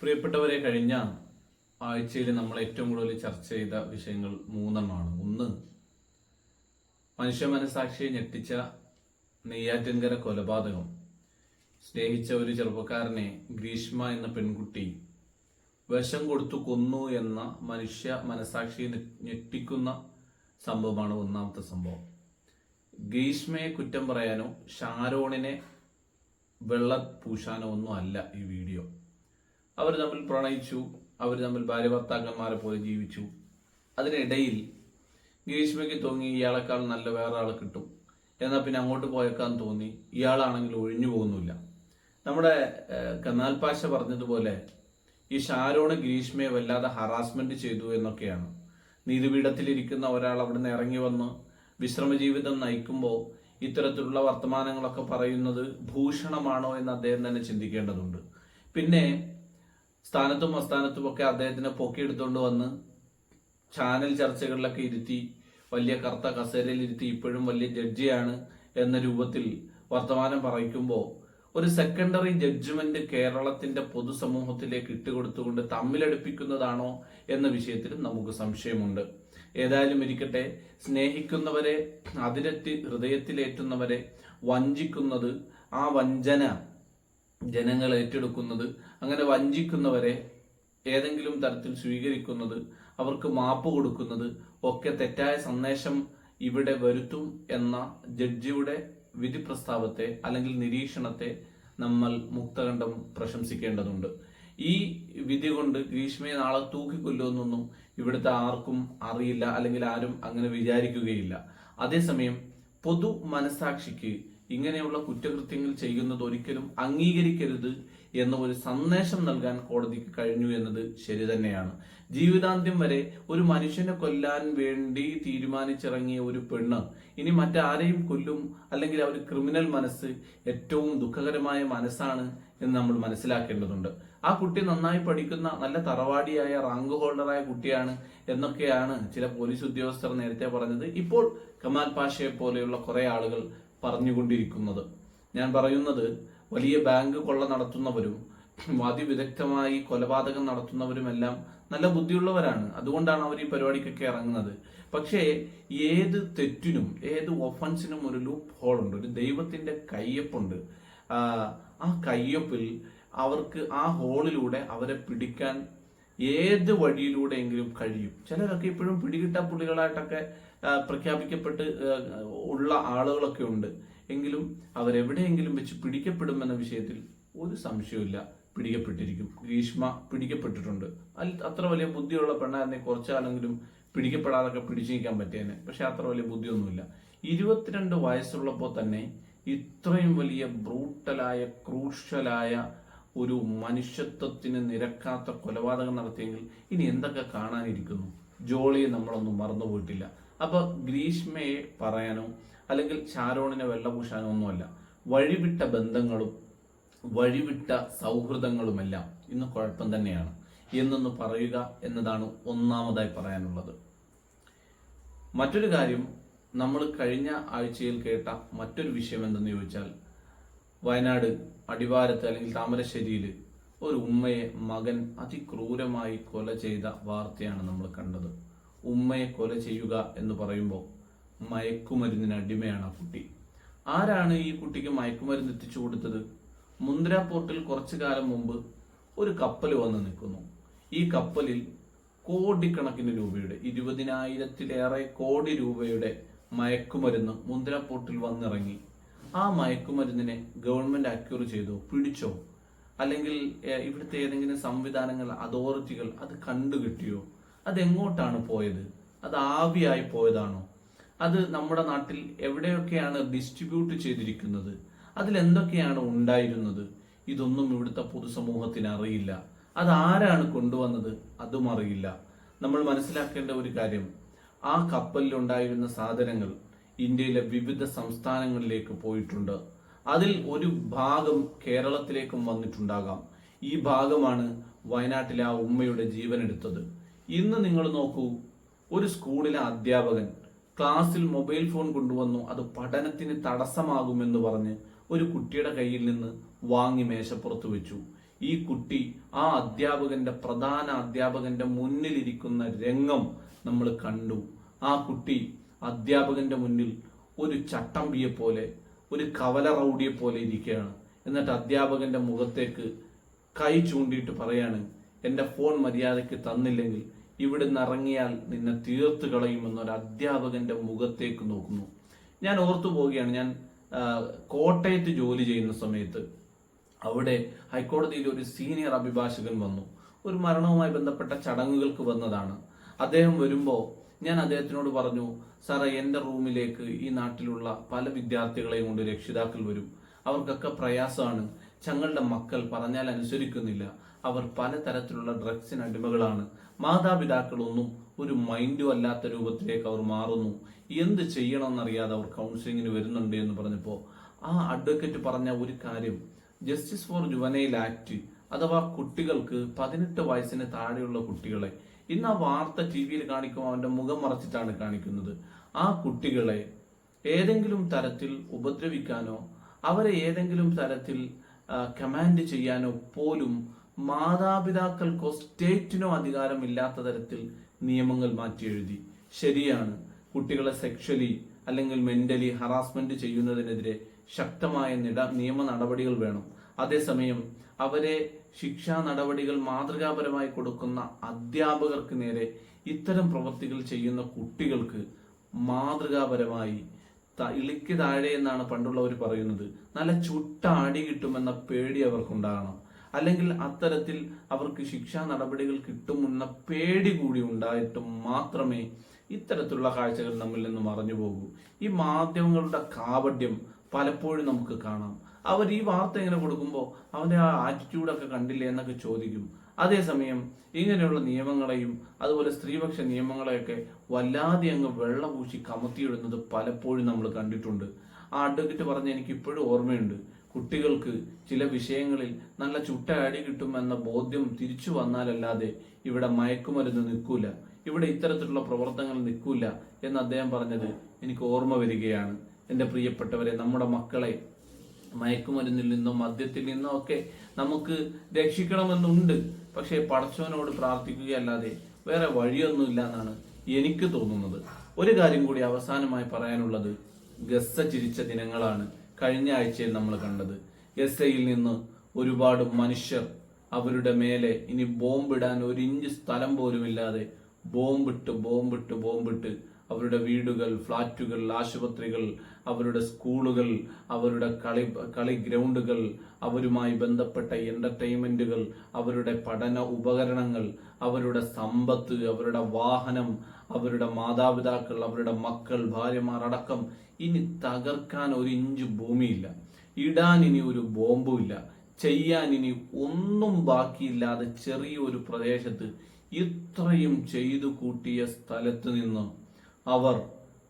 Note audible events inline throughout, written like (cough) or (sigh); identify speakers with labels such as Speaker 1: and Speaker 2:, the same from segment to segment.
Speaker 1: പ്രിയപ്പെട്ടവരെ കഴിഞ്ഞ ആഴ്ചയിൽ നമ്മൾ ഏറ്റവും കൂടുതൽ ചർച്ച ചെയ്ത വിഷയങ്ങൾ മൂന്നെണ്ണമാണ്. ഒന്ന് മനുഷ്യ മനസാക്ഷിയെ ഞെട്ടിച്ച നെയ്യാറ്റിൻകര കൊലപാതകം. സ്നേഹിച്ച ഒരു ചെറുപ്പക്കാരനെ ഗ്രീഷ്മ എന്ന പെൺകുട്ടി വിഷം കൊടുത്തു കൊന്നു എന്ന മനുഷ്യ മനസാക്ഷിയെ ഞെട്ടിക്കുന്ന സംഭവമാണ് ഒന്നാമത്തെ സംഭവം. ഗ്രീഷ്മയെ കുറ്റം പറയാനോ ഷാരോണിനെ വെള്ള പൂശാനോ ഒന്നും അല്ല ഈ വീഡിയോ. അവർ തമ്മിൽ പ്രണയിച്ചു അവർ തമ്മിൽ ഭാര്യ ഭർത്താക്കന്മാരെ പോലെ ജീവിച്ചു. അതിനിടയിൽ ഗ്രീഷ്മയ്ക്ക് തോന്നി ഇയാളെക്കാൾ നല്ല വേറെ ആൾ കിട്ടും. എന്നാൽ പിന്നെ അങ്ങോട്ട് പോയേക്കാൻ തോന്നി ഇയാളാണെങ്കിൽ ഒഴിഞ്ഞു പോകുന്നില്ല. നമ്മുടെ കനാൽ പാഷ പറഞ്ഞതുപോലെ ഈ ഷാരോണ് ഗ്രീഷ്മയെ വല്ലാതെ ഹറാസ്മെന്റ് ചെയ്തു എന്നൊക്കെയാണ്. നീതിപീഠത്തിലിരിക്കുന്ന ഒരാൾ അവിടെ നിന്ന് ഇറങ്ങി വന്ന് വിശ്രമ ജീവിതം നയിക്കുമ്പോൾ ഇത്തരത്തിലുള്ള വർത്തമാനങ്ങളൊക്കെ പറയുന്നത് ഭൂഷണമാണോ എന്ന് അദ്ദേഹം തന്നെ ചിന്തിക്കേണ്ടതുണ്ട്. പിന്നെ സ്ഥാനത്തും അസ്ഥാനത്തും ഒക്കെ അദ്ദേഹത്തിനെ പൊക്കിയെടുത്തുകൊണ്ട് വന്ന് ചാനൽ ചർച്ചകളിലൊക്കെ ഇരുത്തി വലിയ കറുത്ത കസേരയിൽ ഇരുത്തി ഇപ്പോഴും വലിയ ജഡ്ജിയാണ് എന്ന രൂപത്തിൽ വർത്തമാനം പറയിക്കുമ്പോൾ ഒരു സെക്കൻഡറി ജഡ്ജ്മെന്റ് കേരളത്തിന്റെ പൊതുസമൂഹത്തിലേക്ക് ഇട്ടുകൊടുത്തുകൊണ്ട് തമ്മിലടുപ്പിക്കുന്നതാണോ എന്ന വിഷയത്തിൽ നമുക്ക് സംശയമുണ്ട്. ഏതായാലും ഇരിക്കട്ടെ സ്നേഹിക്കുന്നവരെ അതിരറ്റി ഹൃദയത്തിലേറ്റുന്നവരെ വഞ്ചിക്കുന്നത് ആ വഞ്ചന ജനങ്ങൾ ഏറ്റെടുക്കുന്നത് അങ്ങനെ വഞ്ചിക്കുന്നവരെ ഏതെങ്കിലും തരത്തിൽ സ്വീകരിക്കുന്നത് അവർക്ക് മാപ്പ് കൊടുക്കുന്നത് ഒക്കെ തെറ്റായ സന്ദേശം ഇവിടെ വരുത്തും എന്ന ജഡ്ജിയുടെ വിധി പ്രസ്താവത്തെ അല്ലെങ്കിൽ നിരീക്ഷണത്തെ നമ്മൾ മുക്തകണ്ഠം പ്രശംസിക്കേണ്ടതുണ്ട്. ഈ വിധി കൊണ്ട് ഗ്രീഷ്മയെ നാളെ തൂക്കിക്കൊല്ലുമെന്നൊന്നും ഇവിടുത്തെ ആർക്കും അറിയില്ല അല്ലെങ്കിൽ ആരും അങ്ങനെ വിചാരിക്കുകയില്ല. അതേസമയം പൊതു മനസാക്ഷിക്ക് ഇങ്ങനെയുള്ള കുറ്റകൃത്യങ്ങൾ ചെയ്യുന്നത് ഒരിക്കലും അംഗീകരിക്കരുത് എന്ന ഒരു സന്ദേശം നൽകാൻ കോടതിക്ക് കഴിഞ്ഞു എന്നത് ശരി തന്നെയാണ്. ജീവിതാന്ത്യം വരെ ഒരു മനുഷ്യനെ കൊല്ലാൻ വേണ്ടി തീരുമാനിച്ചിറങ്ങിയ ഒരു പെണ്ണ് ഇനി മറ്റാരെയും കൊല്ലും അല്ലെങ്കിൽ ആ ഒരു ക്രിമിനൽ മനസ്സ് ഏറ്റവും ദുഃഖകരമായ മനസ്സാണ് എന്ന് നമ്മൾ മനസ്സിലാക്കേണ്ടതുണ്ട്. ആ കുട്ടി നന്നായി പഠിക്കുന്ന നല്ല തറവാടിയായ റാങ്ക് ഹോൾഡറായ കുട്ടിയാണ് എന്നൊക്കെയാണ് ചില പോലീസ് ഉദ്യോഗസ്ഥർ നേരത്തെ പറഞ്ഞത്. ഇപ്പോൾ കമാൽ പാഷയെ പോലെയുള്ള കുറെ ആളുകൾ പറഞ്ഞുകൊണ്ടിരിക്കുന്നത്. ഞാൻ പറയുന്നത് വലിയ ബാങ്ക് കൊള്ള നടത്തുന്നവരും (clears throat) അതിവിദഗ്ധമായി കൊലപാതകം നടത്തുന്നവരുമെല്ലാം നല്ല ബുദ്ധിയുള്ളവരാണ്. അതുകൊണ്ടാണ് അവർ ഈ പരിപാടിക്കൊക്കെ ഇറങ്ങുന്നത്. പക്ഷേ ഏത് തെറ്റിനും ഏത് ഒഫൻസിനും ഒരു ലൂപ്പ് ഹോളുണ്ട് ഒരു ദൈവത്തിന്റെ കയ്യൊപ്പുണ്ട്. ആ, കയ്യൊപ്പിൽ അവർക്ക് ആ ഹോളിലൂടെ അവരെ പിടിക്കാൻ ഏത് വഴിയിലൂടെയെങ്കിലും കഴിയും. ചിലരൊക്കെ ഇപ്പോഴും പിടികിട്ട പുള്ളികളായിട്ടൊക്കെ പ്രഖ്യാപിക്കപ്പെട്ട് ഉള്ള ആളുകളൊക്കെ ഉണ്ട്. എങ്കിലും അവരെവിടെയെങ്കിലും വെച്ച് പിടിക്കപ്പെടുമെന്ന വിഷയത്തിൽ ഒരു സംശയവുമില്ല. പിടിക്കപ്പെട്ടിരിക്കും. ഗ്രീഷ്മ പിടിക്കപ്പെട്ടിട്ടുണ്ട്. അതിൽ അത്ര വലിയ ബുദ്ധിയുള്ള പെണ്ണായിരുന്നെ കുറച്ചാണെങ്കിലും പിടിക്കപ്പെടാതൊക്കെ പിടിച്ചു നിൽക്കാൻ പറ്റിയേനെ പക്ഷെ അത്ര വലിയ ബുദ്ധിയൊന്നുമില്ല. ഇരുപത്തിരണ്ട് വയസ്സുള്ളപ്പോൾ തന്നെ ഇത്രയും വലിയ ബ്രൂട്ടലായ ക്രൂഷ്യലായ ഒരു മനുഷ്യത്വത്തിന് നിരക്കാത്ത കൊലപാതകം നടത്തിയെങ്കിൽ ഇനി എന്തൊക്കെ കാണാനിരിക്കുന്നു? ജോളിയെ നമ്മളൊന്നും മറന്നുപോയിട്ടില്ല. അപ്പൊ ഗ്രീഷ്മയെ പറയാനോ അല്ലെങ്കിൽ ഷാരോണിനെ വെള്ളപൂശാനോ ഒന്നുമല്ല. വഴിവിട്ട ബന്ധങ്ങളും വഴിവിട്ട സൗഹൃദങ്ങളുമെല്ലാം ഇന്ന് കുഴപ്പം തന്നെയാണ്. എന്നൊന്ന് പറയുക എന്നതാണ് ഒന്നാമതായി പറയാനുള്ളത്. മറ്റൊരു കാര്യം നമ്മൾ കഴിഞ്ഞ ആഴ്ചയിൽ കേട്ട മറ്റൊരു വിഷയം എന്തെന്ന് ചോദിച്ചാൽ വയനാട് അടിവാരത്ത് അല്ലെങ്കിൽ താമരശ്ശേരിയിൽ ഒരു ഉമ്മയെ മകൻ അതിക്രൂരമായി കൊല ചെയ്ത വാർത്തയാണ് നമ്മൾ കണ്ടത്. ഉമ്മയെ കൊല ചെയ്യുക എന്ന് പറയുമ്പോൾ മയക്കുമരുന്നിന് അടിമയാണ് ആ കുട്ടി. ആരാണ് ഈ കുട്ടിക്ക് മയക്കുമരുന്ന് എത്തിച്ചു കൊടുത്തത്? മുന്ദ്ര പോർട്ടിൽ കുറച്ചു കാലം മുമ്പ് ഒരു കപ്പൽ വന്ന് നിൽക്കുന്നു. ഈ കപ്പലിൽ കോടിക്കണക്കിന് രൂപയുടെ ഇരുപതിനായിരത്തിലേറെ കോടി രൂപയുടെ മയക്കുമരുന്ന് മുന്ദ്ര പോർട്ടിൽ വന്നിറങ്ങി. ആ മയക്കുമരുന്നിനെ ഗവൺമെന്റ് അക്യൂർ ചെയ്തോ പിടിച്ചോ അല്ലെങ്കിൽ ഇവിടുത്തെ ഏതെങ്കിലും സംവിധാനങ്ങൾ അതോറിറ്റികൾ അത് കണ്ടുകിട്ടിയോ? അതെങ്ങോട്ടാണ് പോയത്? അത് ആവിയായി പോയതാണോ? അത് നമ്മുടെ നാട്ടിൽ എവിടെയൊക്കെയാണ് ഡിസ്ട്രിബ്യൂട്ട് ചെയ്തിരിക്കുന്നത്? അതിൽ എന്തൊക്കെയാണ് ഉണ്ടായിരുന്നത്? ഇതൊന്നും ഇവിടുത്തെ പൊതുസമൂഹത്തിന് അറിയില്ല. അത് ആരാണ് കൊണ്ടുവന്നത്? അതും അറിയില്ല. നമ്മൾ മനസ്സിലാക്കേണ്ട ഒരു കാര്യം ആ കപ്പലിലുണ്ടായിരുന്ന സാധനങ്ങൾ ഇന്ത്യയിലെ വിവിധ സംസ്ഥാനങ്ങളിലേക്ക് പോയിട്ടുണ്ട്. അതിൽ ഒരു ഭാഗം കേരളത്തിലേക്കും വന്നിട്ടുണ്ടാകാം. ഈ ഭാഗമാണ് വയനാട്ടിലെ ആ ഉമ്മയുടെ ജീവൻ എടുത്തത് ഇന്ന് നിങ്ങൾ നോക്കൂ ഒരു സ്കൂളിലെ അധ്യാപകൻ ക്ലാസ്സിൽ മൊബൈൽ ഫോൺ കൊണ്ടുവന്നു അത് പഠനത്തിന് തടസ്സമാകുമെന്ന് പറഞ്ഞ് ഒരു കുട്ടിയുടെ കയ്യിൽ നിന്ന് വാങ്ങി മേശപ്പുറത്ത് വെച്ചു. ഈ കുട്ടി ആ അധ്യാപകന്റെ പ്രധാന അധ്യാപകന്റെ മുന്നിലിരിക്കുന്ന രംഗം നമ്മൾ കണ്ടു. ആ കുട്ടി അധ്യാപകന്റെ മുന്നിൽ ഒരു ചട്ടമ്പിയെ പോലെ ഒരു കവല റൗഡിയെ പോലെ ഇരിക്കുകയാണ്. എന്നിട്ട് അധ്യാപകന്റെ മുഖത്തേക്ക് കൈ ചൂണ്ടിയിട്ട് പറയാണ് എന്റെ ഫോൺ മര്യാദയ്ക്ക് തന്നില്ലെങ്കിൽ ഇവിടുന്ന് ഇറങ്ങിയാൽ നിന്നെ തീർത്ത് കളയുമെന്ന് ഒരു അധ്യാപകന്റെ മുഖത്തേക്ക് നോക്കുന്നു. ഞാൻ ഓർത്തു പോവുകയാണ്. ഞാൻ കോട്ടയത്ത് ജോലി ചെയ്യുന്ന സമയത്ത് അവിടെ ഹൈക്കോടതിയിൽ ഒരു സീനിയർ അഭിഭാഷകൻ വന്നു. ഒരു മരണവുമായി ബന്ധപ്പെട്ട ചടങ്ങുകൾക്ക് വന്നതാണ്. അദ്ദേഹം വരുമ്പോൾ ഞാൻ അദ്ദേഹത്തിനോട് പറഞ്ഞു സാറേ എന്റെ റൂമിലേക്ക് ഈ നാട്ടിലുള്ള പല വിദ്യാർത്ഥികളെയും കൊണ്ട് രക്ഷിതാക്കൾ വരും. അവർക്കൊക്കെ പ്രയാസമാണ്. ഞങ്ങളുടെ മക്കൾ പറഞ്ഞാൽ അനുസരിക്കുന്നില്ല. അവർ പലതരത്തിലുള്ള ഡ്രഗ്സിന് അടിമകളാണ്. മാതാപിതാക്കളൊന്നും ഒരു മൈൻഡും അല്ലാത്ത രൂപത്തിലേക്ക് അവർ മാറുന്നു. എന്ത് ചെയ്യണമെന്നറിയാതെ അവർ കൗൺസിലിങ്ങിന് വരുന്നുണ്ട് എന്ന് പറഞ്ഞപ്പോൾ ആ അഡ്വക്കേറ്റ് പറഞ്ഞ ഒരു കാര്യം ജസ്റ്റിസ് ഫോർ ജുവനൈൽ ആക്ട് അഥവാ കുട്ടികൾക്ക് പതിനെട്ട് വയസ്സിന് താഴെയുള്ള കുട്ടികളെ ഇന്ന് ആ വാർത്ത ടി വിയിൽ കാണിക്കുമ്പോൾ അവന്റെ മുഖം മറച്ചിട്ടാണ് കാണിക്കുന്നത്. ആ കുട്ടികളെ ഏതെങ്കിലും തരത്തിൽ ഉപദ്രവിക്കാനോ അവരെ ഏതെങ്കിലും തരത്തിൽ കമാൻഡ് ചെയ്യാനോ പോലും മാതാപിതാക്കൾക്കോ സ്റ്റേറ്റിനോ അധികാരമില്ലാത്ത തരത്തിൽ നിയമങ്ങൾ മാറ്റി എഴുതി ശരിയാണ്. കുട്ടികളെ സെക്ഷലി അല്ലെങ്കിൽ മെന്റലി ഹറാസ്മെന്റ് ചെയ്യുന്നതിനെതിരെ ശക്തമായ നിട നിയമ നടപടികൾ വേണം. അതേസമയം അവരെ ശിക്ഷാ നടപടികൾ മാതൃകാപരമായി കൊടുക്കുന്ന അധ്യാപകർക്ക് നേരെ ഇത്തരം പ്രവൃത്തികൾ ചെയ്യുന്ന കുട്ടികൾക്ക് മാതൃകാപരമായി ഇളിക്ക് താഴെ എന്നാണ് പണ്ടുള്ളവർ പറയുന്നത്. നല്ല ചുട്ട അടി കിട്ടുമെന്ന പേടി അവർക്കുണ്ടാകണം. അല്ലെങ്കിൽ അത്തരത്തിൽ അവർക്ക് ശിക്ഷാ നടപടികൾ കിട്ടുമെന്ന പേടി കൂടി ഉണ്ടായിട്ടും മാത്രമേ ഇത്തരത്തിലുള്ള കാഴ്ചകൾ നമ്മിൽ നിന്ന് മറഞ്ഞു പോകൂ. ഈ മാധ്യമങ്ങളുടെ കാപട്യം പലപ്പോഴും നമുക്ക് കാണാം. അവർ ഈ വാർത്ത ഇങ്ങനെ കൊടുക്കുമ്പോൾ അവന്റെ ആ ആറ്റിറ്റ്യൂഡൊക്കെ കണ്ടില്ലേ എന്നൊക്കെ ചോദിക്കും. അതേസമയം ഇങ്ങനെയുള്ള നിയമങ്ങളെയും അതുപോലെ സ്ത്രീപക്ഷ നിയമങ്ങളെയൊക്കെ വല്ലാതെ അങ്ങ് വെള്ളപൂശി കമത്തിയിടുന്നത് പലപ്പോഴും നമ്മൾ കണ്ടിട്ടുണ്ട്. ആ അഡ്വക്കേറ്റ് പറഞ്ഞ എനിക്ക് ഇപ്പോഴും ഓർമ്മയുണ്ട്. കുട്ടികൾക്ക് ചില വിഷയങ്ങളിൽ നല്ല ചുട്ട അടി കിട്ടുമെന്ന ബോധ്യം തിരിച്ചു വന്നാലല്ലാതെ ഇവിടെ മയക്കുമരുന്ന് നിൽക്കൂല ഇവിടെ ഇത്തരത്തിലുള്ള പ്രവർത്തനങ്ങൾ നിൽക്കൂല എന്ന് അദ്ദേഹം പറഞ്ഞത് എനിക്ക് ഓർമ്മ വരികയാണ്. എന്റെ പ്രിയപ്പെട്ടവരെ നമ്മുടെ മക്കളെ മയക്കുമരുന്നിൽ നിന്നോ മദ്യത്തിൽ നിന്നോ ഒക്കെ നമുക്ക് രക്ഷിക്കണമെന്നുണ്ട്. പക്ഷേ പടച്ചവനോട് പ്രാർത്ഥിക്കുകയല്ലാതെ വേറെ വഴിയൊന്നുമില്ല എന്നാണ് എനിക്ക് തോന്നുന്നത്. ഒരു കാര്യം കൂടി അവസാനമായി പറയാനുള്ളത് ഗസ്സ ചിരിച്ച ദിനങ്ങളാണ്. കഴിഞ്ഞ ആഴ്ചയിൽ നമ്മൾ കണ്ടത്. എസ് ഐയിൽ നിന്ന് ഒരുപാട് മനുഷ്യർ അവരുടെ മേലെ ഇനി ബോംബിടാൻ ഒരു ഇഞ്ച് സ്ഥലം പോലുമില്ലാതെ ബോംബിട്ട് ബോംബിട്ട് ബോംബിട്ട് അവരുടെ വീടുകൾ ഫ്ളാറ്റുകൾ ആശുപത്രികൾ അവരുടെ സ്കൂളുകൾ അവരുടെ കളി കളി ഗ്രൗണ്ടുകൾ അവരുമായി ബന്ധപ്പെട്ട എന്റർടൈൻമെന്റുകൾ അവരുടെ പഠന ഉപകരണങ്ങൾ അവരുടെ സമ്പത്ത് അവരുടെ വാഹനം അവരുടെ മാതാപിതാക്കൾ അവരുടെ മക്കൾ ഭാര്യമാർ അടക്കം ഇനി തകർക്കാൻ ഒരു ഇഞ്ച് ഭൂമിയില്ല. ഇടാൻ ഇനി ഒരു ബോംബുമില്ല. ചെയ്യാൻ ഇനി ഒന്നും ബാക്കിയില്ലാതെ ചെറിയൊരു പ്രദേശത്ത് ഇത്രയും ചെയ്തു കൂട്ടിയ സ്ഥലത്ത് നിന്ന് അവർ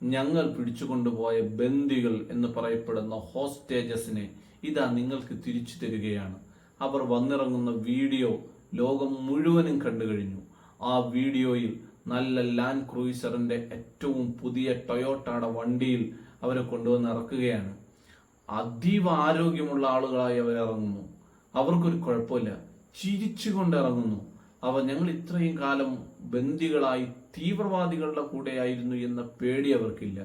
Speaker 1: ഞങ്ങൾ പിടിച്ചുകൊണ്ടുപോയ ബന്ദികൾ എന്ന് പറയപ്പെടുന്ന ഹോസ്റ്റേജസിനെ ഇതാ നിങ്ങൾക്ക് തിരിച്ചു തരികയാണ്. അവർ വന്നിറങ്ങുന്ന വീഡിയോ ലോകം മുഴുവനും കണ്ടു കഴിഞ്ഞു. ആ വീഡിയോയിൽ നല്ല ലാൻഡ് ക്രൂയിസറിന്റെ ഏറ്റവും പുതിയ ടൊയോട്ടയുടെ വണ്ടിയിൽ അവരെ കൊണ്ടുവന്ന് ഇറക്കുകയാണ്. അതീവ ആരോഗ്യമുള്ള ആളുകളായി അവർ ഇറങ്ങുന്നു. അവർക്കൊരു കുഴപ്പമില്ല. ചിരിച്ചുകൊണ്ട് ഇറങ്ങുന്നു. അവ ഞങ്ങൾ ഇത്രയും കാലം ബന്ദികളായി തീവ്രവാദികളുടെ കൂടെയായിരുന്നു എന്ന പേടി അവർക്കില്ല.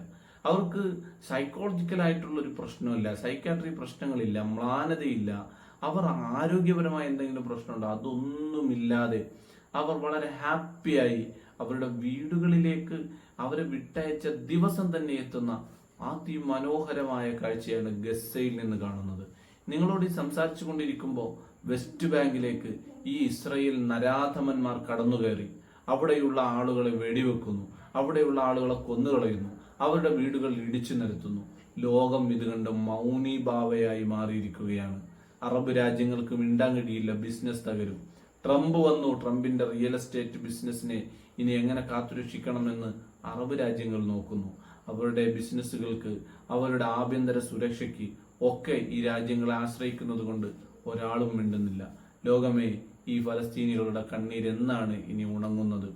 Speaker 1: അവർക്ക് സൈക്കോളജിക്കലായിട്ടുള്ള ഒരു പ്രശ്നമില്ല. സൈക്കാട്രി പ്രശ്നങ്ങളില്ല മ്ലാനതയില്ല. അവർ ആരോഗ്യപരമായ എന്തെങ്കിലും പ്രശ്നമുണ്ടോ? അതൊന്നുമില്ലാതെ അവർ വളരെ ഹാപ്പിയായി അവരുടെ വീടുകളിലേക്ക് അവരെ വിട്ടയച്ച ദിവസം തന്നെ എത്തുന്ന അതിമനോഹരമായ കാഴ്ചയാണ് ഗസയിൽ നിന്ന് കാണുന്നത്. നിങ്ങളോട് ഈ സംസാരിച്ചു കൊണ്ടിരിക്കുമ്പോൾ വെസ്റ്റ് ബാങ്കിലേക്ക് ഈ ഇസ്രയേൽ നരാധമന്മാർ കടന്നു കയറി അവിടെയുള്ള ആളുകളെ വെടിവെക്കുന്നു. അവിടെയുള്ള ആളുകളെ കൊന്നുകളയുന്നു. അവരുടെ വീടുകൾ ഇടിച്ചു നിരത്തുന്നു. ലോകം ഇത് കണ്ട് മൗനീഭാവയായി മാറിയിരിക്കുകയാണ്. അറബ് രാജ്യങ്ങൾക്ക് മിണ്ടാൻ കഴിയില്ല ബിസിനസ് തകരും. ട്രംപ് വന്നു ട്രംപിന്റെ റിയൽ എസ്റ്റേറ്റ് ബിസിനസ്സിനെ ഇനി എങ്ങനെ കാത്തുരക്ഷിക്കണമെന്ന് അറബ് രാജ്യങ്ങൾ നോക്കുന്നു. അവരുടെ ബിസിനസ്സുകൾക്ക് അവരുടെ ആഭ്യന്തര സുരക്ഷയ്ക്ക് ഒക്കെ ഈ രാജ്യങ്ങളെ ആശ്രയിക്കുന്നത് കൊണ്ട് ഒരാളും മിണ്ടുന്നില്ല. ലോകമേ ഈ ഫലസ്തീനികളുടെ കണ്ണീരെന്നാണ് ഇനി ഉണങ്ങുന്നത്.